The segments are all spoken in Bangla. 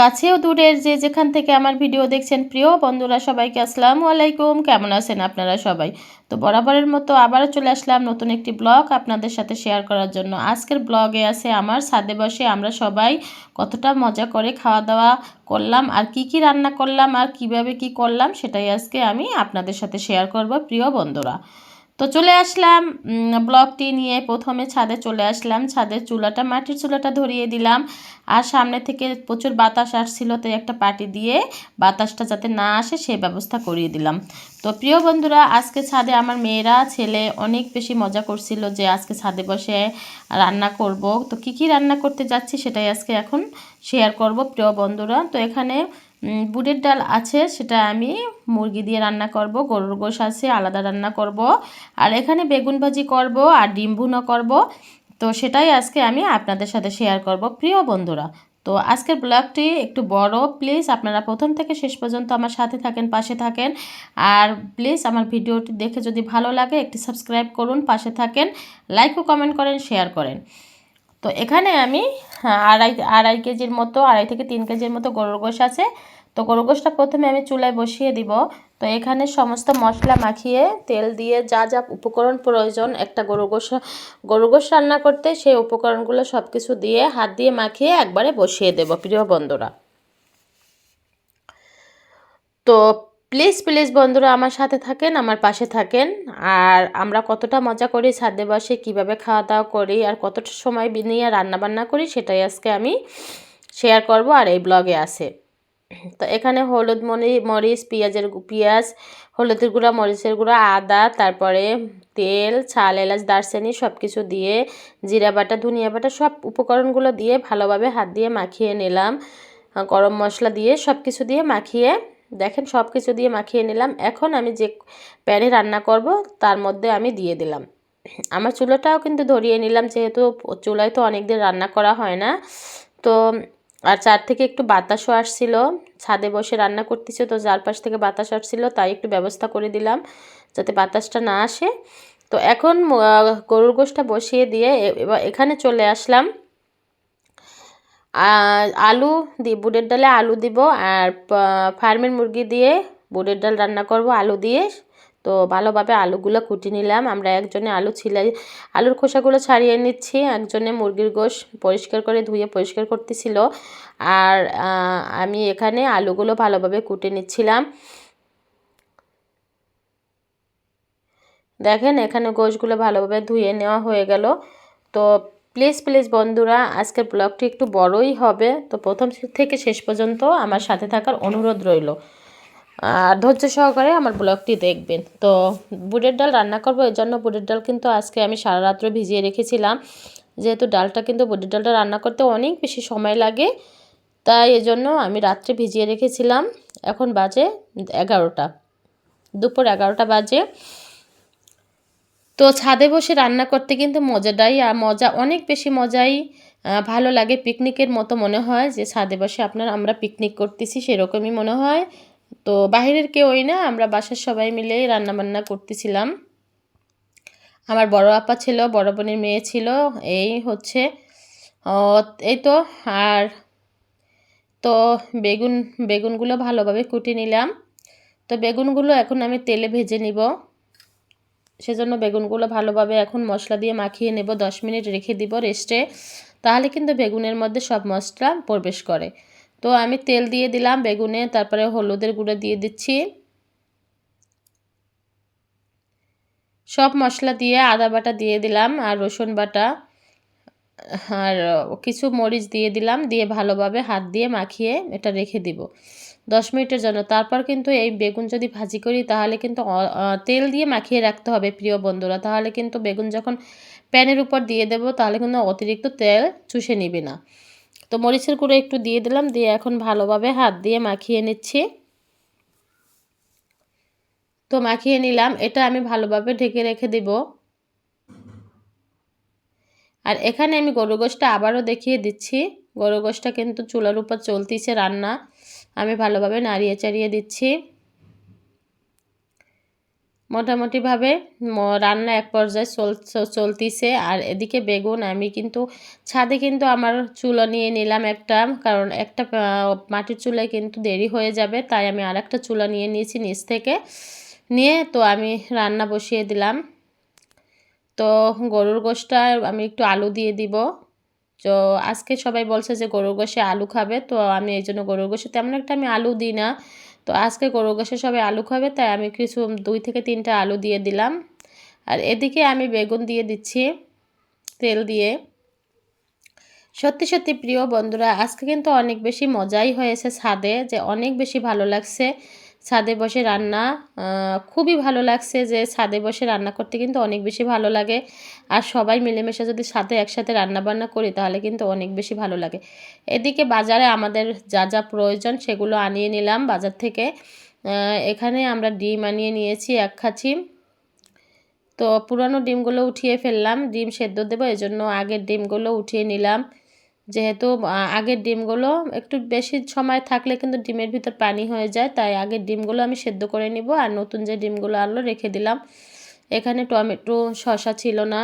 কাছেও দূরের যে যেখান থেকে আমার ভিডিও দেখছেন, প্রিয় বন্ধুরা, সবাইকে আসসালামু আলাইকুম। কেমন আছেন আপনারা সবাই? তো বরাবরের মতো আবারও চলে আসলাম নতুন একটি ব্লগ আপনাদের সাথে শেয়ার করার জন্য। আজকের ব্লগে আছে আমার ছাদে বসে আমরা সবাই কতটা মজা করে খাওয়া দাওয়া করলাম, আর কি কি রান্না করলাম, আর কীভাবে কি করলাম, সেটাই আজকে আমি আপনাদের সাথে শেয়ার করব, প্রিয় বন্ধুরা। তো চলে আসলাম ব্লকটি নিয়ে প্রথমে ছাদে চলে আসলাম। ছাদের চুলাটা, মাটির চুলাটা ধরিয়ে দিলাম। আর সামনে থেকে প্রচুর বাতাস আসছিল, তাই একটা পাটি দিয়ে বাতাসটা যাতে না আসে সেই ব্যবস্থা করিয়ে দিলাম। তো প্রিয় বন্ধুরা, আজকে ছাদে আমার মেয়েরা, ছেলে অনেক বেশি মজা করছিল যে আজকে ছাদে বসে রান্না করব। তো কি কি রান্না করতে যাচ্ছি সেটাই আজকে এখন শেয়ার করব, প্রিয় বন্ধুরা। তো এখানে বুটের ডাল আছে, সেটা আমি মুরগি দিয়ে রান্না করব, গরুর গোশ আছে, আলাদা রান্না করব। আর এখানে বেগুন ভাজি করব আর ডিম ভুনো করব। তো সেটাই আজকে আমি আপনাদের সাথে শেয়ার করব, প্রিয় বন্ধুরা। তো আজকের ব্লগটি একটু বড় প্লিজ আপনারা প্রথম থেকে শেষ পর্যন্ত আমার সাথে থাকেন, পাশে থাকেন। আর প্লিজ আমার ভিডিওটি দেখে যদি ভালো লাগে, একটি সাবস্ক্রাইব করুন, পাশে থাকেন লাইক ও কমেন্ট করেন শেয়ার করেন। তো এখানে আমি হ্যাঁ, আড়াই আড়াই কেজির মতো আড়াই থেকে তিন কেজির মতো গরুর গোশ আছে। তো গরুর গোশটা প্রথমে আমি চুলায় বসিয়ে দিব। তো এখানে সমস্ত মশলা মাখিয়ে তেল দিয়ে যা যা উপকরণ প্রয়োজন একটা গরু গোশ গরু গোশ রান্না করতে সেই উপকরণগুলো সব কিছু দিয়ে হাত দিয়ে মাখিয়ে একবারে বসিয়ে দেব প্রিয় বন্ধুরা। তো প্লিজ প্লিজ বন্ধুরা আমার সাথে থাকেন, আমার পাশে থাকেন। আর আমরা কতটা মজা করি, ছাদে বসে কীভাবে খাওয়া দাওয়া করি, আর কতটা সময় নিয়ে রান্নাবান্না করি, সেটাই আজকে আমি শেয়ার করব, আর এই ব্লগে আছে। তো এখানে হলুদ মরি মরিচ, পেঁয়াজের পেঁয়াজ, হলুদের গুঁড়া, মরিচের গুঁড়া, আদা, তারপরে তেল, ছাল, এলাচ, দারচিনি সব কিছু দিয়ে, জিরা বাটা, ধনিয়া বাটা সব উপকরণগুলো দিয়ে ভালোভাবে হাত দিয়ে মাখিয়ে নিলাম। গরম মশলা দিয়ে সব কিছু দিয়ে মাখিয়ে দেখেন সব কিছু দিয়ে মাখিয়ে নিলাম। এখন আমি যে প্যানে রান্না করব, তার মধ্যে আমি দিয়ে দিলাম। আমার চুলোটাও কিন্তু ধরিয়ে নিলাম, যেহেতু চুলায় তো অনেক দিন রান্না করা হয় না। তো, আর চার থেকে একটু বাতাসও আসছিল, ছাদে বসে রান্না করতেছে, তো চারপাশ থেকে বাতাস আসছিল, তাই একটু ব্যবস্থা করে দিলাম, যাতে বাতাসটা না আসে। তো এখন গরুর গোষ্ঠটা বসিয়ে দিয়ে এবার এখানে চলে আসলাম। আলু দি, বুটের ডালে আলু দিব আর ফার্মের মুরগি দিয়ে বুটের ডাল রান্না করব আলু দিয়ে। তো ভালোভাবে আলুগুলো কুটি নিলাম। আমরা একজনে আলু ছিলাই, আলুর খোসাগুলো ছাড়িয়ে নিচ্ছি। একজনে মুরগির গোশ পরিষ্কার করে ধুয়ে পরিষ্কার করতেছিল। আর আমি এখানে আলুগুলো ভালোভাবে কুটে নিচ্ছিলাম। দেখেন এখানে গোশগুলো ভালোভাবে ধুয়ে নেওয়া হয়ে গেল। তো প্লিজ প্লিজ বন্ধুরা, আজকের ব্লগটি একটু বড়ই হবে। তো প্রথম থেকে শেষ পর্যন্ত আমার সাথে থাকার অনুরোধ রইল। আর ধৈর্য সহকারে আমার ব্লগটি দেখবেন। তো বুটের ডাল রান্না করব, এর জন্য বুটের ডাল কিন্তু আজকে আমি সারা রাত্র ভিজিয়ে রেখেছিলাম। যেহেতু ডালটা কিন্তু বুটের ডালটা রান্না করতে অনেক বেশি সময় লাগে, তাই এজন্য আমি রাত্রে ভিজিয়ে রেখেছিলাম। এখন বাজে এগারোটা, দুপুর এগারোটা বাজে। তো ছাদে বসে রান্না করতে কিন্তু মজাটাই আর মজা অনেক বেশি মজাই ভালো লাগে। পিকনিকের মতো মনে হয় যে ছাদে বসে আপনার, আমরা পিকনিক করতেছি সেরকমই মনে হয়। তো বাহিরের কেউই না, আমরা বাসার সবাই মিলেই রান্নাবান্না করতেছিলাম। আমার বড় আপা ছিল, বড় বোনের মেয়ে ছিল, এই হচ্ছে এই তো, আর তো বেগুন, বেগুনগুলো ভালোভাবে কুটি নিলাম। তো বেগুনগুলো এখন আমি তেলে ভেজে নিব। সেজন্য বেগুনগুলো ভালোভাবে এখন মশলা দিয়ে মাখিয়ে নেব, দশ মিনিট রেখে দিব রেস্টে তাহলে কিন্তু বেগুনের মধ্যে সব মশলা প্রবেশ করে। তো আমি তেল দিয়ে দিলাম বেগুনে, তারপরে হলুদের গুঁড়ো দিয়ে দিচ্ছি। সব মশলা দিয়ে আদা বাটা দিয়ে দিলাম আর রসুন বাটা। আর কিছু মরিচ দিয়ে দিলাম, দিয়ে ভালোভাবে হাত দিয়ে মাখিয়ে এটা রেখে দিব। দশ মিনিটের জন্য। তারপর কিন্তু এই বেগুন যদি ভাজি করি, তাহলে কিন্তু তেল দিয়ে মাখিয়ে রাখতে হবে প্রিয় বন্ধুরা। তাহলে কিন্তু বেগুন যখন প্যানের উপর দিয়ে দেব, তাহলে কিন্তু অতিরিক্ত তেল চুষে নিবে না। তো মরিচের গুঁড়ো একটু দিয়ে দিলাম, দিয়ে এখন ভালোভাবে হাত দিয়ে মাখিয়ে নিচ্ছি। তো মাখিয়ে নিলাম, এটা আমি ভালোভাবে ঢেকে রেখে দিব। আর এখানে আমি গরু গোষ্ঠটা আবারও দেখিয়ে দিচ্ছি। গরু গোষ্ঠটা কিন্তু চুলার উপর চলতিছে রান্না। আমি ভালোভাবে নাড়িয়ে চাড়িয়ে দিচ্ছি। মোটামুটিভাবে রান্না এক পর্যায়ে চল চলতিছে। আর এদিকে বেগুন আমি কিন্তু ছাদে কিন্তু আমার চুলো নিয়ে নিলাম একটা, কারণ একটা মাটির চুলায় কিন্তু দেরি হয়ে যাবে, তাই আমি আর একটা চুলা নিয়ে নিয়েছি নিচ থেকে। নিয়ে তো আমি রান্না বসিয়ে দিলাম। তো গরুর গোশটা আমি একটু আলু দিয়ে দিব। তো আজকে সবাই বলছে যে গরুর গোশে আলু খাবে, তো আমি এই জন্য গরুর গোশে তেমন একটা আমি আলু দিই না। তো আজকে গরুর গোশে সবাই আলু খাবে, তাই আমি কিছু দুই থেকে তিনটা আলু দিয়ে দিলাম। আর এদিকে আমি বেগুন দিয়ে দিচ্ছি, তেল দিয়ে। সত্যি সত্যি প্রিয় বন্ধুরা, আজকে কিন্তু অনেক বেশি মজাই হয়েছে ছাদে যে অনেক বেশি ভালো লাগছে। ছাদে বসে রান্না খুবই ভালো লাগছে যে ছাদে বসে রান্না করতে কিন্তু অনেক বেশি ভালো লাগে। আর সবাই মিলেমিশে যদি সাথে একসাথে রান্না বান্না করি তাহলে কিন্তু অনেক বেশি ভালো লাগে। এদিকে বাজারে আমাদের যা যা প্রয়োজন সেগুলো আনিয়ে নিলাম বাজার থেকে। এখানে আমরা ডিম আনিয়ে নিয়েছি এক খাঁচি। তো পুরানো ডিমগুলো উঠিয়ে ফেললাম। ডিম সেদ্ধ দেবো এই জন্য আগের ডিমগুলো উঠিয়ে নিলাম। যেহেতু আগের ডিমগুলো একটু বেশি সময় থাকলে কিন্তু ডিমের ভিতর পানি হয়ে যায়। তাই আগের ডিমগুলো আমি সেদ্ধ করে নিব আর নতুন যে ডিমগুলো আনলো রেখে দিলাম। এখানে টমেটো, শসা ছিল না।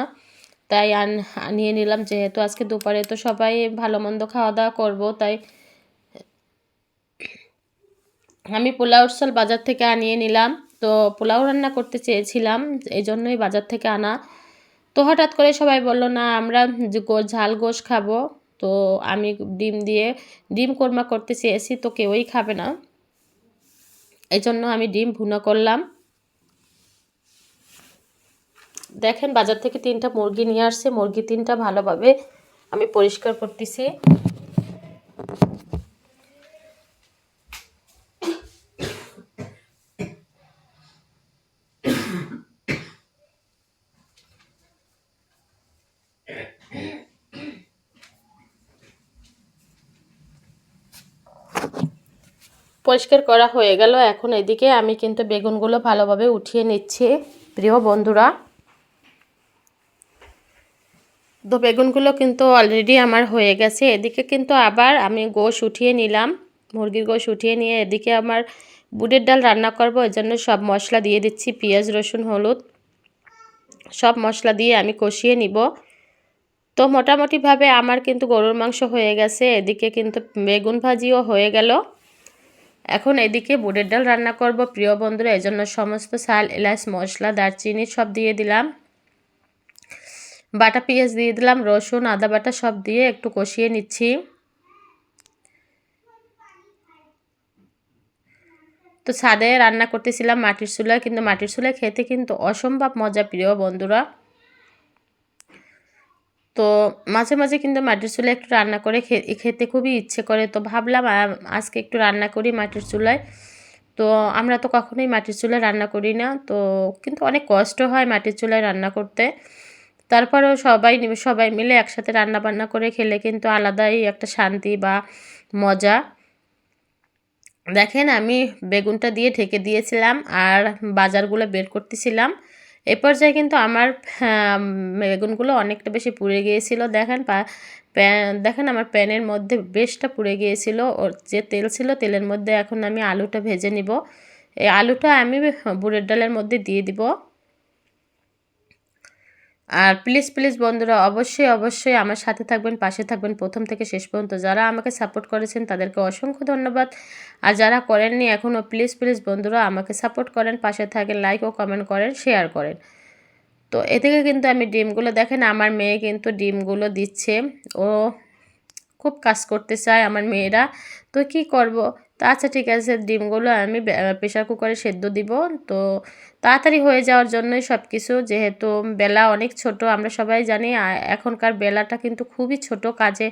তাই আন আনিয়ে নিলাম যেহেতু আজকে দুপুরে তো সবাই ভালো মন্দ খাওয়া দাওয়া করব। তাই আমি পোলাও চাল বাজার থেকে আনিয়ে নিলাম। তো পোলাও রান্না করতে চেয়েছিলাম, এই জন্যই বাজার থেকে আনা। তো হঠাৎ করে সবাই বলল, না, আমরা ঝাল গোশ খাব। তো আমি ডিম দিয়ে, ডিম কোরমা করতে চেয়েছি তো কেউই খাবে না। এই জন্য আমি ডিম ভুনা করলাম। দেখেন বাজার থেকে তিনটা মুরগি নিয়ে আসছে, মুরগি তিনটা ভালোভাবে আমি পরিষ্কার করতেছি। পরিষ্কার করা হয়ে গেল। এখন এদিকে আমি কিন্তু বেগুনগুলো ভালোভাবে উঠিয়ে নিচ্ছি। প্রিয় বন্ধুরা, তো বেগুনগুলো কিন্তু অলরেডি আমার হয়ে গেছে। এদিকে কিন্তু আবার আমি গোশ উঠিয়ে নিলাম, মুরগির গোশ উঠিয়ে নিয়ে এদিকে আমার বুটের ডাল রান্না করব। এর জন্য সব মশলা দিয়ে দিচ্ছি, পেঁয়াজ, রসুন, হলুদ। সব মশলা দিয়ে আমি কষিয়ে নিব। তো মোটামুটিভাবে আমার কিন্তু গরুর মাংস হয়ে গেছে। এদিকে কিন্তু বেগুন ভাজিও হয়ে গেল। এখন এদিকে বুটের ডাল রান্না করব। প্রিয় বন্ধুরা এই জন্য সমস্ত চাল, এলাচ, মশলা, দারচিনি সব দিয়ে দিলাম। বাটা পেঁয়াজ দিয়ে দিলাম, রসুন, আদা বাটা সব দিয়ে একটু কষিয়ে নিচ্ছি। তো ছাদে রান্না করতেছিলাম মাটির চুলায় কিন্তু মাটির চুলায় খেতে কিন্তু অসম্ভব মজা, প্রিয় বন্ধুরা। তো মাঝে মাঝে কিন্তু মাটির চুলায় একটু রান্না করে খেতে খুবই ইচ্ছে করে। তো ভাবলাম আজকে একটু রান্না করি মাটির চুলায়। তো আমরা তো কখনোই মাটির চুলায় রান্না করি না। তো কিন্তু অনেক কষ্ট হয় মাটির চুলায় রান্না করতে। তারপরেও সবাই সবাই মিলে একসাথে রান্না বান্না করে খেলে কিন্তু আলাদাই একটা শান্তি বা মজা। দেখেন, আমি বেগুনটা দিয়ে ঢেকে দিয়েছিলাম আর বাজারগুলো বের করতেছিলাম। এ পর্যায়ে কিন্তু আমার বেগুনগুলো অনেকটা বেশি পুড়ে গিয়েছিল। দেখেন পা- দেখেন আমার প্যানের মধ্যে বেশটা পুড়ে গিয়েছিল। ওর যে তেল ছিল, তেলের মধ্যে এখন আমি আলুটা ভেজে নিব। এই আলুটা আমি বুড়ের ডালের মধ্যে দিয়ে দিব। আর প্লিজ প্লিজ বন্ধুরা, অবশ্যই অবশ্যই আমার সাথে থাকবেন, পাশে থাকবেন প্রথম থেকে শেষ পর্যন্ত। যারা আমাকে সাপোর্ট করেছেন, তাদেরকে অসংখ্য ধন্যবাদ। আর যারা করেননি এখনও প্লিজ প্লিজ বন্ধুরা, আমাকে সাপোর্ট করেন, পাশে থাকেন লাইক ও কমেন্ট করেন শেয়ার করেন। তো এ থেকে কিন্তু আমি ডিমগুলো দেখেন, আমার মেয়ে কিন্তু ডিমগুলো দিচ্ছে। ও খুব কাজ করতে চায় আমার মেয়েরা। তো কি করব? তা আচ্ছা ঠিক আছে ডিমগুলো আমি প্রেশার কুকারে সেদ্ধ দিব। তো তাড়াতাড়ি হয়ে যাওয়ার জন্যই সব কিছু যেহেতু বেলা অনেক ছোট, আমরা সবাই জানি এখনকার বেলাটা কিন্তু খুবই ছোট কাজে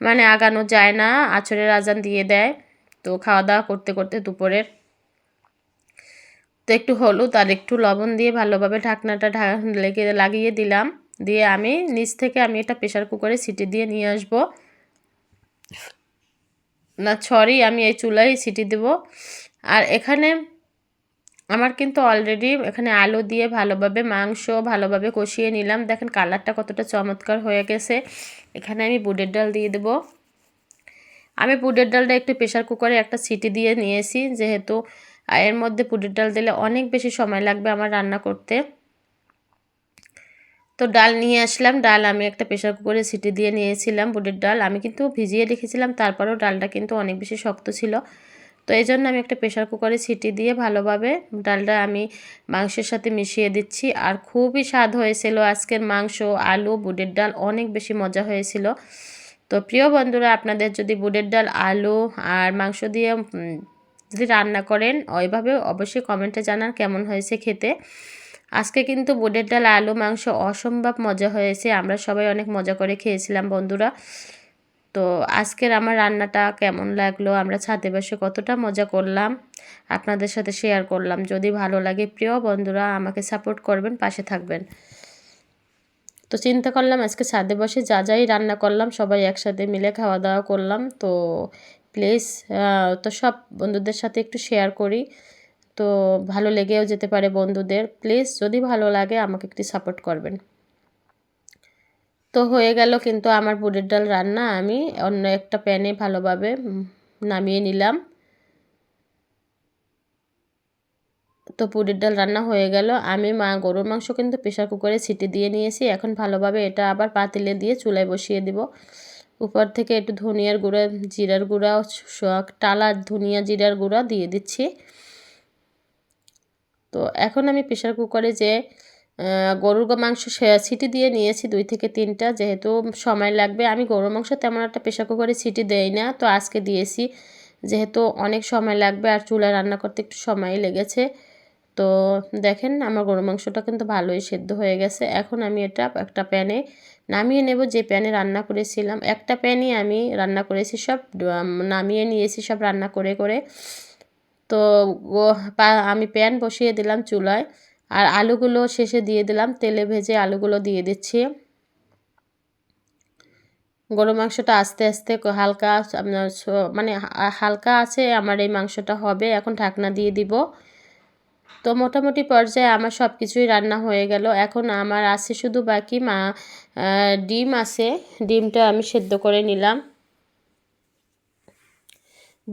মানে আগানো যায় না আছরের আজান দিয়ে দেয়। তো খাওয়া দাওয়া করতে করতে দুপুরের। তো একটু হলুদ আর একটু লবণ দিয়ে ভালোভাবে ঢাকনাটা ঢা, লেগে, লাগিয়ে দিলাম। দিয়ে আমি নিচ থেকে আমি এটা প্রেশার কুকারে সিটি দিয়ে নিয়ে আসব। না সরি আমি এই চুলায় সিটি দেব। আর এখানে আমার কিন্তু অলরেডি এখানে আলু দিয়ে ভালোভাবে, মাংস ভালোভাবে কষিয়ে নিলাম। দেখেন কালারটা কতটা চমৎকার হয়ে গেছে। এখানে আমি বুটের ডাল দিয়ে দেব। আমি বুটের ডালটা একটু প্রেশার কুকারে একটা সিটি দিয়ে নিয়েছি, যেহেতু এর মধ্যে পুডির ডাল দিলে অনেক বেশি সময় লাগবে আমার রান্না করতে। তো ডাল নিয়ে আসলাম। ডাল আমি একটা প্রেশার কুকারে সিটি দিয়ে নিয়েছিলাম বুটের ডাল। আমি কিন্তু ভিজিয়ে রেখেছিলাম, তারপরেও ডালটা কিন্তু অনেক বেশি শক্ত ছিল। তো এই জন্য আমি একটা প্রেশার কুকারে সিটি দিয়ে ভালোভাবে ডালটা আমি মাংসের সাথে মিশিয়ে দিচ্ছি। আর খুবই স্বাদ হয়েছিল আজকের মাংস, আলু, বুটের ডাল, অনেক বেশি মজা হয়েছিল। তো প্রিয় বন্ধুরা, আপনাদের যদি বুটের ডাল, আলু আর মাংস দিয়ে যদি রান্না করেন ওইভাবে অবশ্যই কমেন্টে জানান কেমন হয়েছে খেতে। আজকে কিন্তু বুটের ডাল, আলু, মাংস অসম্ভব মজা হয়েছে। আমরা সবাই অনেক মজা করে খেয়েছিলাম, বন্ধুরা। তো আজকের আমার রান্নাটা কেমন লাগল? আমরা ছাদে বসে কতটা মজা করলাম? আপনাদের সাথে শেয়ার করলাম। যদি ভালো লাগে, প্রিয় বন্ধুরা, আমাকে সাপোর্ট করবেন, পাশে থাকবেন। তো চিন্তা করলাম, আজকে ছাদে বসে যা যাই রান্না করলাম, সবাই একসাথে মিলে খাওয়া দাওয়া করলাম। তো প্লিজ তো সব বন্ধুদের সাথে একটু শেয়ার করি। তো ভালো লেগেও যেতে পারে বন্ধুদের। প্লিজ যদি ভালো লাগে আমাকে একটু সাপোর্ট করবেন। তো হয়ে গেল কিন্তু আমার বুটের ডাল রান্না। আমি অন্য একটা প্যানে ভালোভাবে নামিয়ে নিলাম। তো পুরির ডাল রান্না হয়ে গেল। আমি মা গরুর মাংস কিন্তু প্রেশার কুকারে সিটি দিয়ে নিয়েছি। এখন ভালোভাবে এটা আবার পাতিলে দিয়ে চুলায় বসিয়ে দিব। উপর থেকে একটু ধনিয়ার গুঁড়া, জিরার গুঁড়া টালা ধনিয়া, জিরার গুঁড়া দিয়ে দিচ্ছি। তো এখন আমি প্রেশার কুকারে যে গরুর মাংস সিটি দিয়ে নিয়েছি দুই থেকে তিনটা। যেহেতু সময় লাগবে, আমি গরুর মাংস তেমন একটা প্রেশার কুকারে সিটি দেই না। তো আজকে দিয়েছি, যেহেতু অনেক সময় লাগবে আর চুলায় রান্না করতে একটু সময় লেগেছে। তো দেখেন, আমার গরু মাংসটা কিন্তু ভালোই সেদ্ধ হয়ে গেছে। এখন আমি এটা একটা প্যানে নামিয়ে নেব, যে প্যানে রান্না করেছিলাম। একটা প্যানই আমি রান্না করেছি, সব নামিয়ে নিয়েছি, সব রান্না করে করে। তো আমি প্যান বসিয়ে দিলাম চুলায় আর আলুগুলো শেষে দিয়ে দিলাম, তেলে ভেজে আলুগুলো দিয়ে দিচ্ছি। গরু মাংসটা আস্তে আস্তে হালকা মানে হালকা আছে, আমার এই মাংসটা হবে, এখন ঢাকনা দিয়ে দিব। তো মোটামুটি পর্যায়ে আমার সব কিছুই রান্না হয়ে গেল। এখন আমার আছে শুধু বাকি মা ডিম আছে, ডিমটা আমি সেদ্ধ করে নিলাম।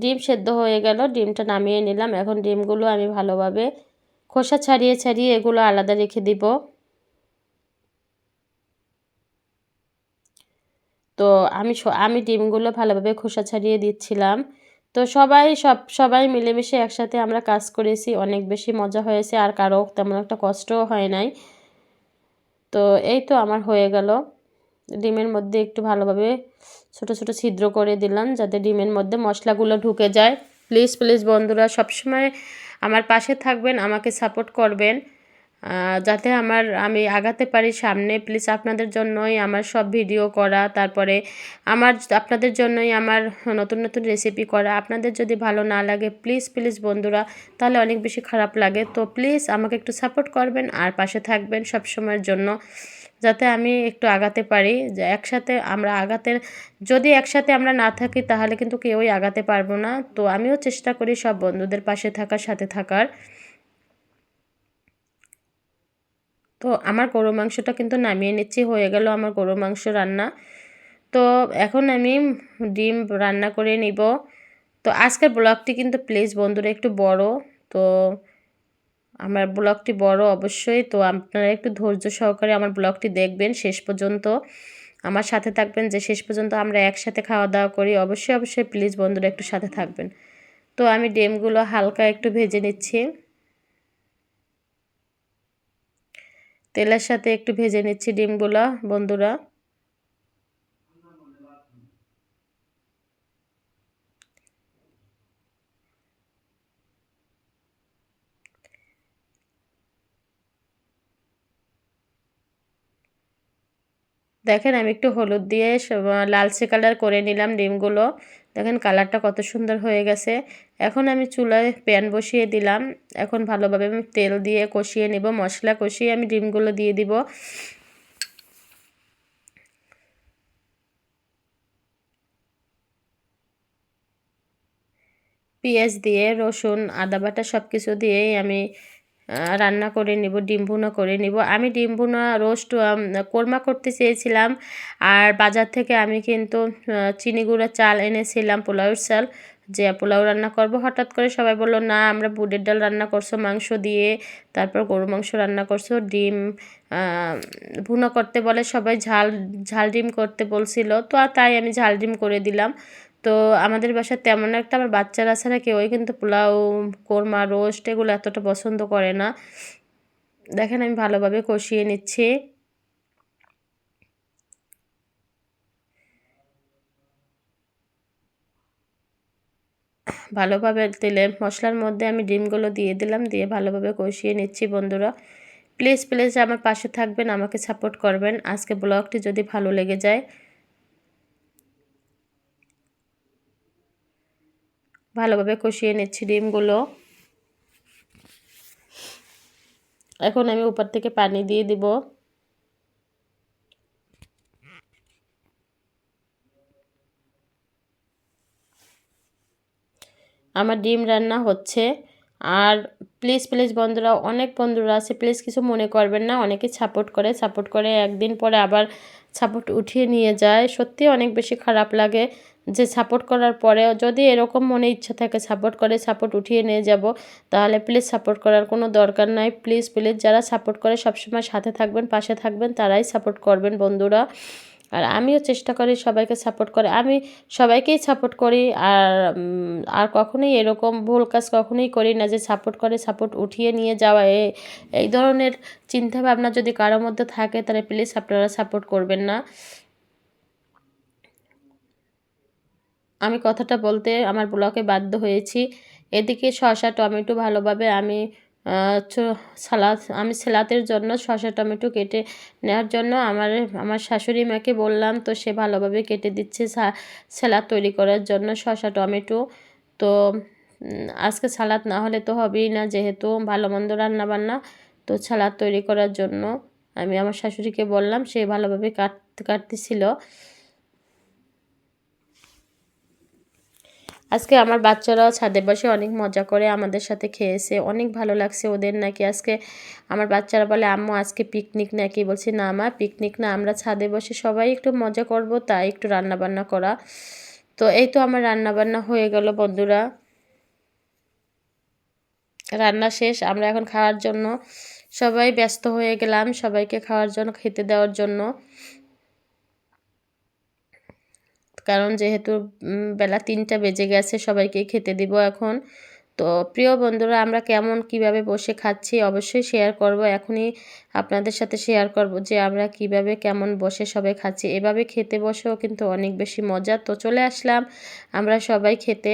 ডিম সেদ্ধ হয়ে গেল, ডিমটা নামিয়ে নিলাম। এখন ডিমগুলো আমি ভালোভাবে খোসা ছাড়িয়ে ছাড়িয়ে এগুলো আলাদা রেখে দিব। তো আমি আমি ডিমগুলো ভালোভাবে খোসা ছাড়িয়ে দিচ্ছিলাম। তো সবাই সব, সবাই মিলেমিশে একসাথে আমরা কাজ করেছি, অনেক বেশি মজা হয়েছে, আর কারও তেমন একটা কষ্টও হয় নাই। তো এই তো আমার হয়ে গেল। ডিমের মধ্যে একটু ভালোভাবে ছোট ছোট ছিদ্র করে দিলাম যাতে ডিমের মধ্যে মশলাগুলো ঢুকে যায়। প্লিজ প্লিজ বন্ধুরা, সবসময় আমার পাশে থাকবেন, আমাকে সাপোর্ট করবেন। যাতে আমার, আমি আগাতে পারি সামনে। প্লিজ, আপনাদের জন্যই আমার সব ভিডিও করা, তারপরে আমার, আপনাদের জন্যই আমার নতুন নতুন রেসিপি করা। আপনাদের যদি ভালো না লাগে, প্লিজ প্লিজ বন্ধুরা, তাহলে অনেক বেশি খারাপ লাগে। তো প্লিজ আমাকে একটু সাপোর্ট করবেন আর পাশে থাকবেন সব সময়ের জন্য। যাতে আমি একটু আগাতে পারি, যে একসাথে আমরা আগাতে যদি একসাথে আমরা না থাকি তাহলে কিন্তু কেউই আগাতে পারব না। তো আমিও চেষ্টা করি সব বন্ধুদের পাশে থাকার, সাথে থাকার। তো আমার গরু মাংসটা কিন্তু নামিয়ে নিচ্ছি, হয়ে গেল আমার গরু মাংস রান্না। তো এখন আমি ডিম রান্না করে নিব। তো আজকের ব্লগটি কিন্তু প্লিজ বন্ধুরা একটু বড়। তো আমার ব্লগটি বড় অবশ্যই। তো আপনারা একটু ধৈর্য সহকারে আমার ব্লগটি দেখবেন শেষ পর্যন্ত। আমার সাথে থাকবেন যে শেষ পর্যন্ত আমরা একসাথে খাওয়া দাওয়া করি, অবশ্যই অবশ্যই প্লিজ বন্ধুরা একটু সাথে থাকবেন। তো আমি ডিমগুলো হালকা একটু ভেজে নিচ্ছি। তেলের সাথে একটু ভেজে নিচ্ছি ডিমগুলো, বন্ধুরা। দেখেন আমি একটু হলুদ দিয়ে লালচে কালার করে নিলাম ডিমগুলো। দেখেন কালারটা কত সুন্দর হয়ে গেছে। এখন আমি চুলায় প্যান বসিয়ে দিলাম। এখন ভালোভাবে আমি তেল দিয়ে কষিয়ে নেব, মশলা কষিয়ে আমি ডিমগুলো দিয়ে দিব। পেঁয়াজ দিয়ে, রসুন, আদা বাটা সব কিছু দিয়েই আমি রান্না করে নিব, ডিম ভুনা করে নিব। আমি ডিম ভুনা, রোস্ট কোরমা করতে চেয়েছিলাম। আর বাজার থেকে আমি কিন্তু চিনি গুঁড়া চাল এনেছিলাম পোলাওয়ের চাল। যে পোলাও রান্না করব, হঠাৎ করে সবাই বলল, না, আমরা বুটের ডাল রান্না করছ, মাংস দিয়ে, তারপর গরু মাংস রান্না করছ, ডিম ভুনা করতে বলে সবাই ঝাল ঝাল ডিম করতে বলছিল। তো তাই আমি ঝাল ডিম করে দিলাম। তো আমাদের বাসায় তেমন একটা আমার বাচ্চারা ছাড়া কেউই কিন্তু পোলাও, কোরমা, রোস্ট এগুলো এতটা পছন্দ করে না। দেখেন আমি ভালোভাবে কষিয়ে নিচ্ছি। ভালোভাবে তেলে মশলার মধ্যে আমি ডিমগুলো দিয়ে দিলাম, দিয়ে ভালোভাবে কষিয়ে নিচ্ছি বন্ধুরা। প্লিজ প্লিজ আমার পাশে থাকবেন, আমাকে সাপোর্ট করবেন। আজকে ব্লগটি যদি ভালো লেগে যায় ভালোভাবে কষিয়ে নিচ্ছি ডিমগুলো। এখন আমি উপর থেকে পানি দিয়ে দিব। আমার ডিম রান্না হচ্ছে। আর প্লিজ প্লিজ বন্ধুরা, অনেক বন্ধুরা আছে, প্লিজ কিছু মনে করবেন না, অনেকে সাপোর্ট করে সাপোর্ট করে একদিন পরে আবার সাপোর্ট উঠিয়ে নিয়ে যায়। সত্যি অনেক বেশি খারাপ লাগে। যে সাপোর্ট করার পরেও যদি এরকম মনে ইচ্ছা থাকে সাপোর্ট করে সাপোর্ট উঠিয়ে নিয়ে যাব, তাহলে প্লিজ সাপোর্ট করার কোনো দরকার নাই। প্লিজ প্লিজ যারা সাপোর্ট করে সবসময় সাথে থাকবেন, পাশে থাকবেন, তারাই সাপোর্ট করবেন বন্ধুরা। আর আমিও চেষ্টা করি সবাইকে সাপোর্ট করে। আমি সবাইকেই সাপোর্ট করি আর আর কখনোই এরকম ভুল কাজ কখনোই করি না যে সাপোর্ট করে সাপোর্ট উঠিয়ে নিয়ে যাওয়া। এই ধরনের চিন্তাভাবনা যদি কারোর মধ্যে থাকে, তাহলে প্লিজ আপনারা সাপোর্ট করবেন না। আমি কথাটা বলতে আমার ব্লকে বাধ্য হয়েছি। এদিকে শসা, টমেটো ভালোভাবে আমি সালাদ, আমি সালাদের জন্য শসা, টমেটো কেটে নেওয়ার জন্য আমার আমার শাশুড়ি মাকে বললাম, তো সে ভালোভাবে কেটে দিচ্ছে সালাদ তৈরি করার জন্য শসা, টমেটো। তো আজকে সালাদ না হলে তো হবেই না, যেহেতু ভালো মন্দ রান্না বান্না তো সালাদ তৈরি করার জন্য আমি আমার শাশুড়িকে বললাম, সে ভালোভাবে কাট, কাটতেছিল। আজকে আমার বাচ্চারাও ছাদে বসে অনেক মজা করে আমাদের সাথে খেয়েছে, অনেক ভালো লাগছে ওদের নাকি। আজকে আমার বাচ্চারা বলে, আম্মু, আজকে পিকনিক নাকি? বলছি, না মা পিকনিক না, আমরা ছাদে বসে সবাই একটু মজা করব, তাই একটু রান্না বান্না করা। তো এই তো আমার রান্না বান্না হয়ে গেল বন্ধুরা। রান্না শেষ, আমরা এখন খাওয়ার জন্য সবাই ব্যস্ত হয়ে গেলাম সবাইকে খাওয়ার জন্য, খেতে দেওয়ার জন্য। কারণ যেহেতু বেলা তিনটা বেজে গেছে, সবাইকে খেতে দিব এখন। তো প্রিয় বন্ধুরা, আমরা কেমন, কীভাবে বসে খাচ্ছি অবশ্যই শেয়ার করব। এখনই আপনাদের সাথে শেয়ার করব যে আমরা কীভাবে, কেমন বসে সবাই খাচ্ছি। এভাবে খেতে বসেও কিন্তু অনেক বেশি মজা। তো চলে আসলাম আমরা সবাই খেতে।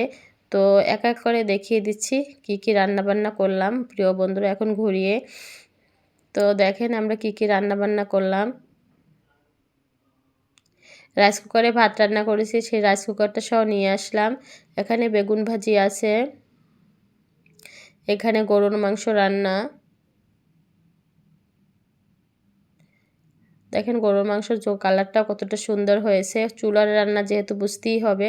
তো এক এক করে দেখিয়ে দিচ্ছি কি কি রান্নাবান্না করলাম। প্রিয় বন্ধুরা, এখন ঘুরিয়ে। তো দেখেন আমরা কি কি রান্নাবান্না করলাম। রাইস কুকারে ভাত রান্না করেছি, সেই রাইস কুকারটা সহ নিয়ে আসলাম। এখানে বেগুন ভাজি আছে। এখানে গরুর মাংস রান্না। দেখেন গরুর মাংসের কালারটা কতটা সুন্দর হয়েছে। চুলার রান্না যেহেতু বুঝতেই হবে।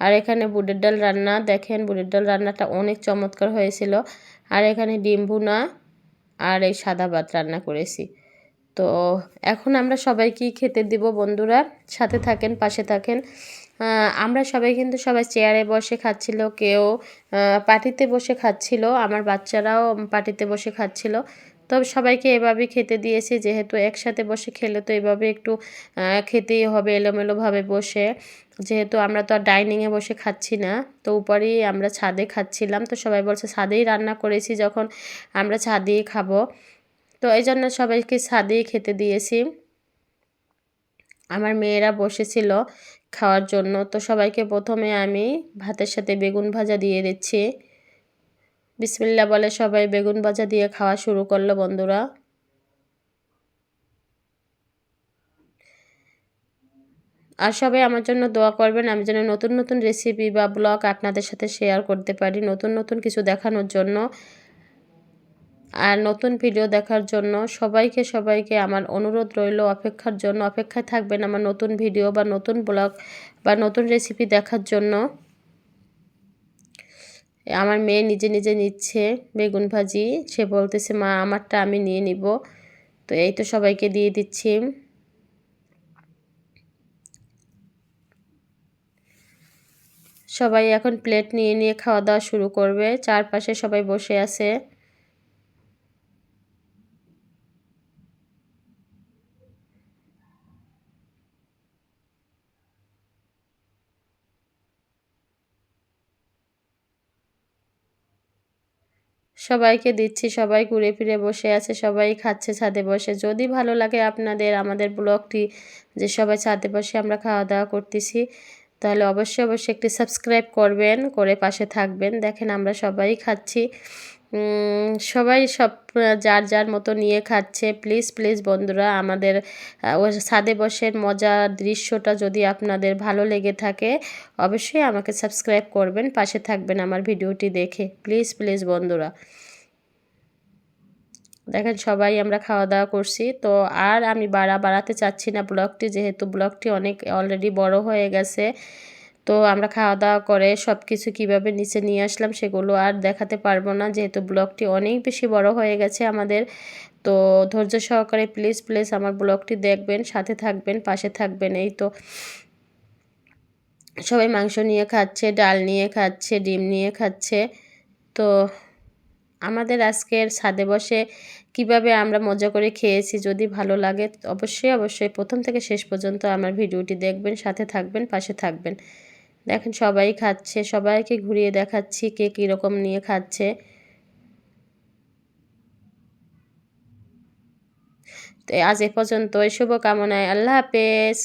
আর এখানে বুটের ডাল রান্না। দেখেন বুটের ডাল রান্নাটা অনেক চমৎকার হয়েছিল। আর এখানে ডিম ভুনা আর এই সাদা ভাত রান্না করেছি। তো এখন আমরা সবাইকেই খেতে দিব, বন্ধুরা। সাথে থাকেন, পাশে থাকেন। আমরা সবাই কিন্তু সবাই চেয়ারে বসে খাচ্ছিল, কেউ পাটিতে বসে খাচ্ছিল, আমার বাচ্চারাও পাটিতে বসে খাচ্ছিল। তো সবাইকে এভাবে খেতে দিয়েছি, যেহেতু একসাথে বসে খেলে তো এভাবে একটু খেতেই হবে, এলোমেলোভাবে বসে। যেহেতু আমরা তো আর ডাইনিংয়ে বসে খাচ্ছি না, তো উপরেই আমরা ছাদে খাচ্ছিলাম। তো সবাই বলছে, ছাদেই রান্না করেছি যখন আমরা ছাদেই খাব। তো এই জন্য সবাইকে ছাদেই খেতে দিয়েছি। আমার মেয়েরা বসেছিল খাওয়ার জন্য। তো সবাইকে প্রথমে আমি ভাতের সাথে বেগুন ভাজা দিয়ে দিচ্ছি। বিসমিল্লা বলে সবাই বেগুন ভাজা দিয়ে খাওয়া শুরু করল বন্ধুরা। আর সবাই আমার জন্য দোয়া করবেন, আমি যেন নতুন নতুন রেসিপি বা ব্লগ আপনাদের সাথে শেয়ার করতে পারি, নতুন নতুন কিছু দেখানোর জন্য। আর নতুন ভিডিও দেখার জন্য সবাইকে সবাইকে আমার অনুরোধ রইল অপেক্ষার জন্য, অপেক্ষায় থাকবেন আমার নতুন ভিডিও বা নতুন ব্লগ বা নতুন রেসিপি দেখার জন্য। আমার মেয়ে নিজে নিজে নিচ্ছে বেগুন ভাজি। সে বলতেছে, মা, আমারটা আমি নিয়ে নিব। তো এই তো সবাইকে দিয়ে দিচ্ছি। সবাই এখন প্লেট নিয়ে নিয়ে খাওয়া দাওয়া শুরু করবে। চারপাশে সবাই বসে আছে। সবাইকে দিচ্ছি, সবাই ঘুরে ফিরে বসে আছে, সবাই খাচ্ছে ছাদে বসে। যদি ভালো লাগে আপনাদের, আমাদের ব্লগটি, যে সবাই ছাদে বসে আমরা খাওয়া দাওয়া করতেছি, তাহলে অবশ্যই অবশ্যই একটি সাবস্ক্রাইব করবেন, করে পাশে থাকবেন। দেখেন আমরা সবাই খাচ্ছি। সবাই সব যার যার মতো নিয়ে খাচ্ছে। প্লিজ প্লিজ বন্ধুরা, আমাদের ছাদে বসের মজা দৃশ্যটা যদি আপনাদের ভালো লেগে থাকে, অবশ্যই আমাকে সাবস্ক্রাইব করবেন, পাশে থাকবেন আমার ভিডিওটি দেখে। প্লিজ প্লিজ বন্ধুরা। দেখেন, সবাই আমরা খাওয়া দাওয়া করছি। তো আর আমি বাড়া বাড়াতে চাচ্ছি না ব্লগটি, যেহেতু ব্লগটি অনেক অলরেডি বড় হয়ে গেছে। তো আমরা খাওয়া দাওয়া করে সব কিছু কীভাবে নিচে নিয়ে আসলাম সেগুলো আর দেখাতে পারব না, যেহেতু ব্লগটি অনেক বেশি বড় হয়ে গেছে আমাদের। তো ধৈর্য সহকারে প্লিজ প্লিজ আমার ব্লগটি দেখবেন, সাথে থাকবেন, পাশে থাকবেন। এই তো সবাই মাংস নিয়ে খাচ্ছে, ডাল নিয়ে খাচ্ছে, ডিম নিয়ে খাচ্ছে। তো আমাদের আজকের ছাদে বসে কীভাবে আমরা মজা করে খেয়েছি যদি ভালো লাগে, অবশ্যই অবশ্যই প্রথম থেকে শেষ পর্যন্ত আমার ভিডিওটি দেখবেন, সাথে থাকবেন, পাশে থাকবেন। দেখেন সবাই খাচ্ছে, সবাইকে ঘুরিয়ে দেখাচ্ছি কে কীরকম নিয়ে খাচ্ছে। তো আজ এ পর্যন্ত শুভকামনায়, আল্লাহ হাফেজ।